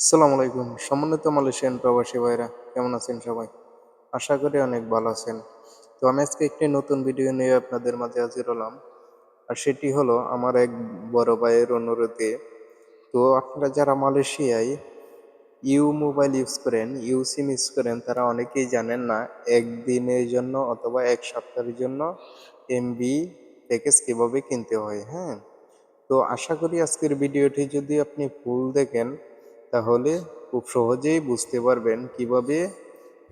আসসালামু আলাইকুম। সমন্বিত মালয়েশিয়ান প্রবাসী ভাইরা কেমন আছেন সবাই? আশা করি অনেক ভালো আছেন। তো আমি আজকে একটি নতুন ভিডিও নিয়ে আপনাদের মাঝে হাজির হলাম, আর সেটি হলো আমার এক বড় ভাইয়ের অনুরোধে। তো আপনারা যারা মালয়েশিয়ায় ইউ মোবাইল ইউজ করেন, ইউ সিম ইউজ করেন, তারা অনেকেই জানেন না, একদিনের জন্য অথবা এক সপ্তাহের জন্য এমবি প্যাকেজ কীভাবে কিনতে হয় হ্যাঁ? তো আশা করি আজকের ভিডিওটি যদি আপনি ফুল দেখেন তাহলে খুব সহজেই বুঝতে পারবেন কীভাবে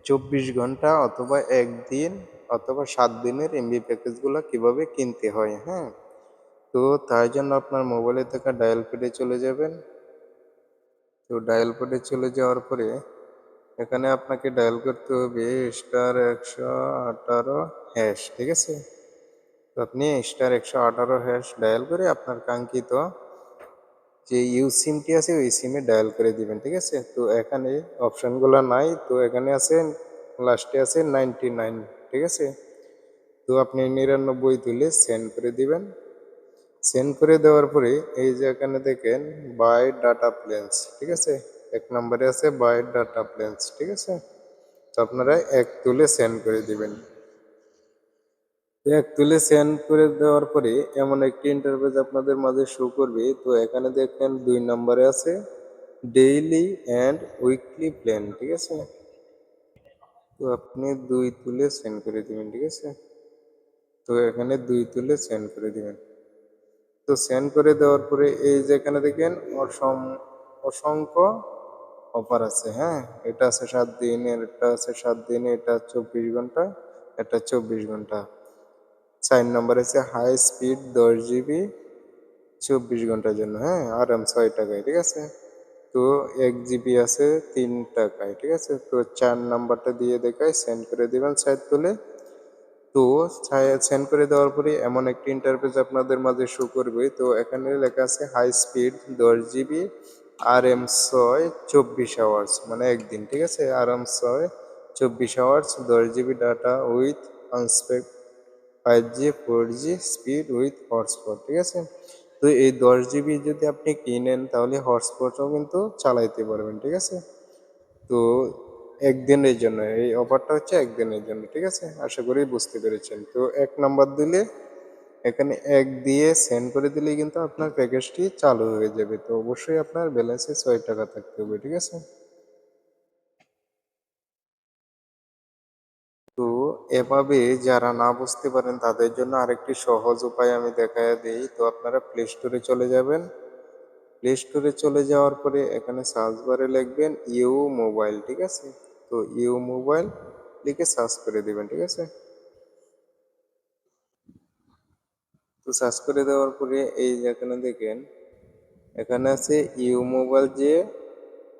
চব্বিশ ঘণ্টা অথবা একদিন অথবা সাত দিনের এমবি প্যাকেজগুলো কীভাবে কিনতে হয় হ্যাঁ? তো তার জন্য আপনার মোবাইলে থাকা ডায়াল প্যাডে চলে যাবেন। তো ডায়াল প্যাডে চলে যাওয়ার পরে এখানে আপনাকে ডায়াল করতে হবে স্টার একশো আঠারো হ্যাশ ঠিক আছে? তো আপনি স্টার একশো আঠারো হ্যাশ ডায়াল করে আপনার কাঙ্ক্ষিত যে ইউ সিমটি আছে ওই সিমে ডায়াল করে দিবেন, ঠিক আছে? তো এখানে অপশানগুলো নাই, তো এখানে আছে, লাস্টে আছে নাইনটি নাইন, ঠিক আছে? তো আপনি নিরানব্বই তুলে সেন্ড করে দিবেন। সেন্ড করে দেওয়ার পরে এই যে এখানে দেখেন, বাই ডাটা প্ল্যান্স ঠিক আছে? এক নম্বরে আছে বাই ডাটা প্ল্যান্স ঠিক আছে? তো আপনারা এক তুলে সেন্ড করে দিবেন। এক তুলে সেন্ড করে দেওয়ার পরে এমন একটি ইন্টারফেস আপনাদের মাঝে শো করবে। তো এখানে দেখেন দুই নম্বরে আছে ডেইলি অ্যান্ড উইকলি প্ল্যান ঠিক আছে? তো আপনি দুই তুলে সেন্ড করে দিবেন, ঠিক আছে? তো এখানে দুই তুলে সেন্ড করে দিবেন। তো সেন্ড করে দেওয়ার পরে এই যে এখানে দেখেন অসম অসংখ্য অফার আছে হ্যাঁ? এটা আছে সাত দিন এটা আছে সাত দিন, এটা চব্বিশ ঘণ্টা, এটা চব্বিশ ঘণ্টা। চার নম্বর আছে হাই স্পিড দশ জিবি চব্বিশ ঘণ্টার জন্য হ্যাঁ? আরাম ছয় টাকায়, ঠিক আছে? তো এক জিবি আছে তিন টাকায়, ঠিক আছে? তো চার নাম্বারটা দিয়ে দেখায় সেন্ড করে দেবেন সাইড তুলে তো সেন্ড করে দেওয়ার পরে এমন একটি ইন্টারফেস আপনাদের মাঝে শো করবে। তো এখানে লেখা আছে হাই স্পিড দশ জিবি আর এম ছয় চব্বিশ আওয়ার্স মানে একদিন, ঠিক আছে? আর এম ছয় চব্বিশ আওয়ার্স দশ GB data with আনস্পেক্ট five G four G speed with hotspot ঠিক আছে? তো এই দশ জিবি যদি আপনি কিনেন, তাহলে হটস্পটও কিন্তু চালাইতে পারবেন, ঠিক আছে? তো একদিনের জন্য, এই অফারটা হচ্ছে একদিনের জন্য, ঠিক আছে? আশা করি বুঝতে পেরেছেন। তো এক নাম্বার দিলে, এখানে এক দিয়ে সেন্ড করে দিলেই কিন্তু আপনার প্যাকেজটি চালু হয়ে যাবে। তো অবশ্যই আপনার ব্যালেন্সে ছয় টাকা থাকতে হবে, ঠিক আছে তো এভাবে যারা না বুঝতে পারেন, তাদের জন্য আরেকটি সহজ উপায় আমি দেখায় দিই। তো আপনারা প্লে স্টোরে চলে যাবেন। প্লে স্টোরে চলে যাওয়ার পরে এখানে সার্চ বারে লিখবেন ইউ মোবাইল ঠিক আছে? তো ইউ মোবাইল লিখে সার্চ করে দেবেন, ঠিক আছে? তো সার্চ করে দেওয়ার পরে এই যে এখানে দেখেন, এখানে আছে ইউ মোবাইল যে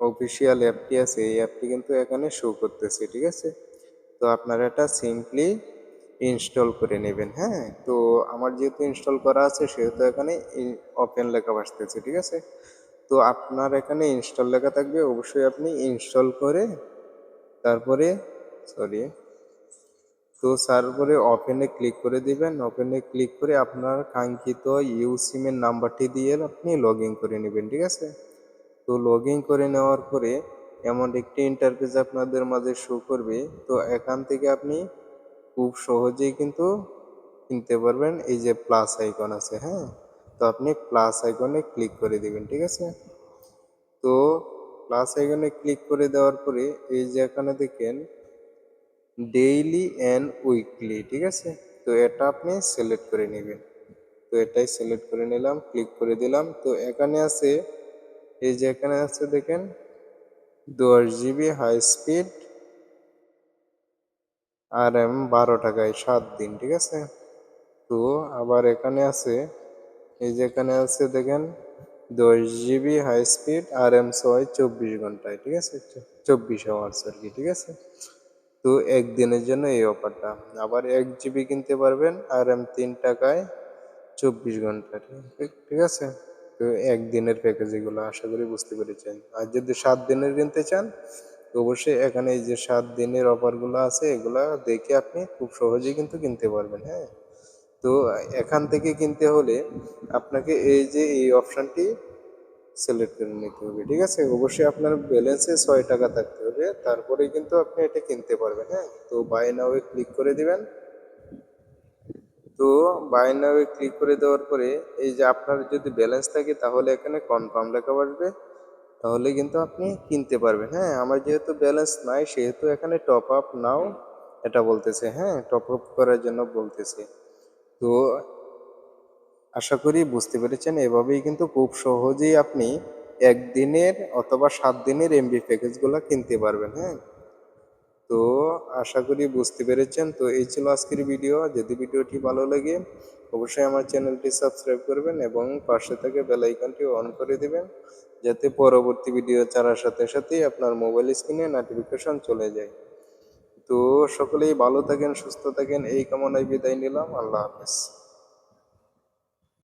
অফিসিয়াল অ্যাপটি আছে, এই অ্যাপটি কিন্তু এখানে শো করতেছে, ঠিক আছে? তো আপনারা এটা সিম্পলি ইনস্টল করে নেবেন হ্যাঁ? তো আমার যেহেতু ইনস্টল করা আছে, সেহেতু এখানে ওপেন লেখা আসতেছে ঠিক আছে? তো আপনার এখানে ইনস্টল লেখা থাকবে, অবশ্যই আপনি ইনস্টল করে তারপরে সরি তো তারপরে ওপেনে ক্লিক করে দিবেন ওপেনে ক্লিক করে আপনার কাঙ্ক্ষিত ইউ সিমের নাম্বারটি দিয়ে আপনি লগ করে নেবেন, ঠিক আছে? তো লগ করে নেওয়ার পরে এমন একটি ইন্টারফেস আপনাদের মাঝে শো করবে, তো এখান থেকে আপনি খুব সহজেই কিন্তু কিনতে পারবেন। এই যে প্লাস আইকন আছে হ্যাঁ? তো আপনি প্লাস আইকনে ক্লিক করে দিবেন, ঠিক আছে? তো প্লাস আইকনে ক্লিক করে দেওয়ার পরে এই যে এখানে দেখেন ডেইলি অ্যান্ড উইকলি ঠিক আছে? তো এটা আপনি সিলেক্ট করে নেবেন। তো এটাই সিলেক্ট করে নিলাম ক্লিক করে দিলাম। তো এখানে আছে, এই যে এখানে আছে দেখেন দশ GB high speed R M বারো টাকায় সাত দিন, ঠিক আছে? তো আবার এখানে আছে, এই যে এখানে আছে দেখেন দশ GB high speed R M ছয় চব্বিশ ঘন্টায়, ঠিক আছে? চব্বিশ আওয়ার্স আর কি, ঠিক আছে? তো একদিনের জন্য এই অফারটা আবার এক জিবি কিনতে পারবেন আর এম তিন টাকায় চব্বিশ ঘণ্টা ঠিক আছে? তো একদিনের প্যাকেজ এগুলো, আশা করি বুঝতে পেরেছেন। আর যদি সাত দিনের কিনতে চান অবশ্যই এখানে এই যে সাত দিনের অফারগুলো আছে, এগুলা দেখে আপনি খুব সহজেই কিন্তু কিনতে পারবেন হ্যাঁ? তো এখান থেকে কিনতে হলে আপনাকে এই যে এই অপশানটি সিলেক্ট করে নিতে হবে, ঠিক আছে? অবশ্যই আপনার ব্যালেন্সে ছয় টাকা থাকতে হবে, তারপরে কিন্তু আপনি এটা কিনতে পারবেন হ্যাঁ? তো বাই নাওয়ে ক্লিক করে দিবেন। তো বাই ক্লিক করে দেওয়ার পরে এই যে আপনার যদি ব্যালেন্স থাকে তাহলে এখানে কনফার্ম লেখা আসবে তাহলে কিন্তু আপনি কিনতে পারবেন। হ্যাঁ আমার যেহেতু ব্যালেন্স নাই, সেহেতু এখানে টপ আপ নাও এটা বলতেছে। হ্যাঁ টপ আপ করার জন্য বলতেছে। তো আশা করি বুঝতে পেরেছেন, এভাবেই কিন্তু খুব সহজেই আপনি একদিনের অথবা সাত দিনের এমবি প্যাকেজগুলো কিনতে পারবেন। হ্যাঁ আশা করি বুঝতে পেরেছেন। তো এই ছিল আজকের ভিডিও। যদি ভিডিওটি ভালো লাগে, অবশ্যই আমার চ্যানেলটি সাবস্ক্রাইব করবেন এবং পাশে থেকে বেলাইকনটি অন করে দেবেন, যাতে পরবর্তী ভিডিও ছাড়ার সাথে সাথেই আপনার মোবাইল স্ক্রিনে নোটিফিকেশন চলে যায়। তো সকলেই ভালো থাকেন, সুস্থ থাকেন, এই কামনায় বিদায় নিলাম। আল্লাহ হাফেজ।